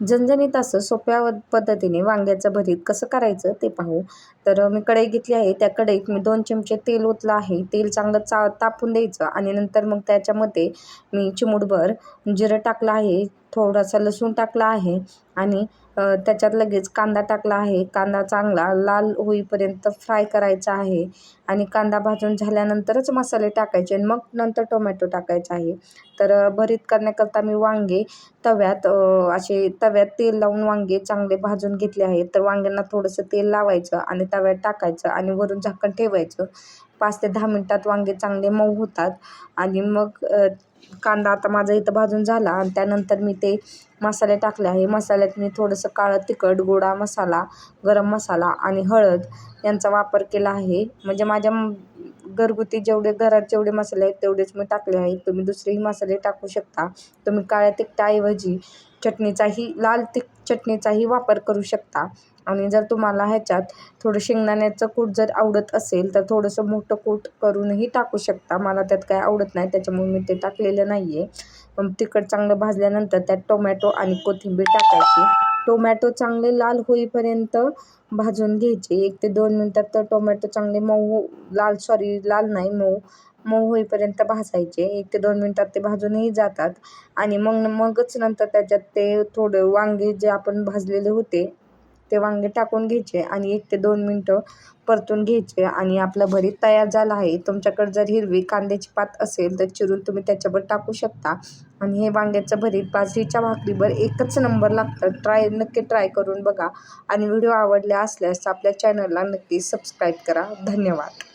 झणझणीत असं सोप्या पद्धतीने वांग्याचं भरीत कसं करायचं ते पाहू. तर मी कढई घेतली आहे. त्या कढईत मी दोन चमचे तेल ओतलं आहे. तेल चांगलं चा तापून द्यायचं आणि नंतर मग त्याच्यामध्ये मी चिमूटभर जिरं टाकलं आहे. थोडासा लसूण टाकला आहे आणि त्याच्यात लगेच कांदा टाकला आहे. कांदा चांगला लाल होईपर्यंत फ्राय करायचा आहे आणि कांदा भाजून झाल्यानंतरच मसाले टाकायचे आणि मग नंतर टोमॅटो टाकायचा आहे. तर भरीत करण्याकरता मी वांगे तव्यात असे तव्यात तेल लावून वांगे चांगले भाजून घेतले आहेत. तर वांग्यांना थोडंसं तेल लावायचं आणि तव्यात टाकायचं आणि वरून झाकण ठेवायचं. पाच ते दहा मिनटात वांगे चांगले मऊ होतात आणि मग कांदा आता माझा इथं भाजून झाला आणि त्यानंतर मी ते मसाले टाकले आहे. मसाल्यात मी थोडंसं काळं तिखट गोडा मसाला गरम मसाला आणि हळद यांचा वापर केला आहे. म्हणजे माझ्या घरगुती जेवढे घरात जेवढे मसाले आहेत तेवढेच मी टाकले आहेत तुम्ही दुसरेही मसाले टाकू शकता. तुम्ही काळ्या तिखटाऐवजी चटणीचाही लाल तिख चटणीचाही वापर करू शकता. आणि जर तुम्हाला ह्याच्यात थोडं शेंगदाण्याचं कूट जर आवडत असेल तर थोडंसं मोठं कूट करूनही टाकू शकता. मला त्यात काय आवडत नाही त्याच्यामुळे मी ते टाकलेलं नाही आहे पण तिखट चांगलं भाजल्यानंतर त्यात टोमॅटो आणि कोथिंबीर टाकायची. टोमॅटो चांगले लाल होईपर्यंत भाजून घ्यायचे. एक ते दोन मिनटात तर टोमॅटो चांगले मऊ हो लाल सॉरी लाल नाही मऊ मऊ होईपर्यंत भाजायचे. एक ते दोन मिनटात ते भाजूनही जातात. आणि मग मगच नंतर त्याच्यात ते थोडे वांगे जे आपण भाजलेले होते ते वांगे टाकून घ्यायचे आणि एक ते दोन मिनटं परतून घ्यायचे आणि आपलं भरीत तयार झालं आहे. तुमच्याकडे जर हिरवी कांद्याची पात असेल तर चिरून तुम्ही त्याच्यावर टाकू शकता. आणि हे वांग्याचं भरीत बाजरीच्या भाकरीवर एकच नंबर लागतं. ट्राय नक्की ट्राय करून बघा. आणि व्हिडिओ आवडले असल्यास आपल्या चॅनलला नक्की सबस्क्राईब करा. धन्यवाद.